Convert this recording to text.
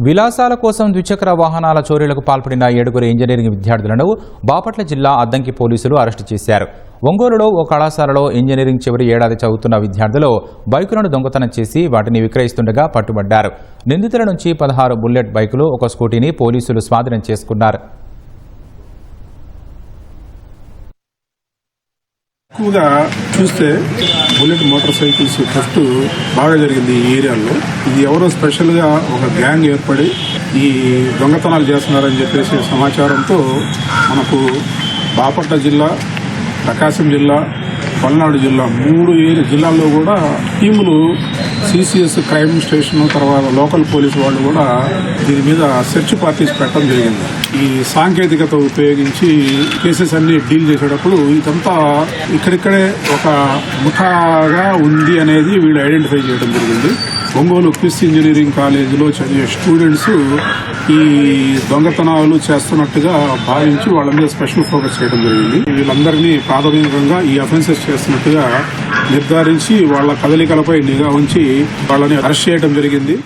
విలాసాల కోసం ద్విచక్ర వాహనాల చోరీలకు పాల్పడిన ఏడుగురు ఇంజనీరింగ్ విద్యార్థులను బాపట్ల జిల్లా అద్దంకి పోలీసులు అరెస్టు చేశారు. ఒంగోలులో ఓ కళాశాలలో ఇంజనీరింగ్ చివరి ఏడాది చదువుతున్న విద్యార్థులు బైకులను దొంగతనం చేసి వాటిని విక్రయిస్తుండగా పట్టుబడ్డారు. నిందితుల నుంచి పదహారు బుల్లెట్ బైకులు ఒక స్కూటీని పోలీసులు స్వాధీనం చేసుకున్నారు. ఎక్కువగా చూస్తే బుల్లెట్ మోటార్ సైకిల్స్ ఫస్ట్ బాగా జరిగింది ఈ ఏరియాలో. ఇది ఎవరో స్పెషల్గా ఒక గ్యాంగ్ ఏర్పడి ఈ దొంగతనాలు చేస్తున్నారని చెప్పేసి సమాచారంతో మనకు బాపట్ల జిల్లా ప్రకాశం జిల్లా పల్నాడు జిల్లా మూడు ఏరి- జిల్లాల్లో కూడా టీములు సిసిఎస్ క్రైమ్ స్టేషన్ తర్వాత లోకల్ పోలీసు వాళ్ళు కూడా దీని మీద సెర్చ్ పార్టీస్ పెట్టడం జరిగింది. ఈ సాంకేతికత ఉపయోగించి కేసెస్ అన్ని డీల్ చేసేటప్పుడు ఇదంతా ఇక్కడిక్కడే ఒక ముఠాగా ఉంది అనేది వీళ్ళు ఐడెంటిఫై చేయడం జరిగింది. ఒంగోలు క్విస్ ఇంజనీరింగ్ కాలేజీలో చదివే స్టూడెంట్స్ ఈ దొంగతనాలు చేస్తున్నట్టుగా భావించి వాళ్ళ మీద స్పెషల్ ఫోకస్ చేయడం జరిగింది. వీళ్ళందరినీ ప్రాథమికంగా ఈ అఫెన్సెస్ చేస్తున్నట్టుగా నిర్ధారించి వాళ్ళ కదలికలపై నిఘా ఉంచి వాళ్ళని అరెస్ట్ చేయడం జరిగింది.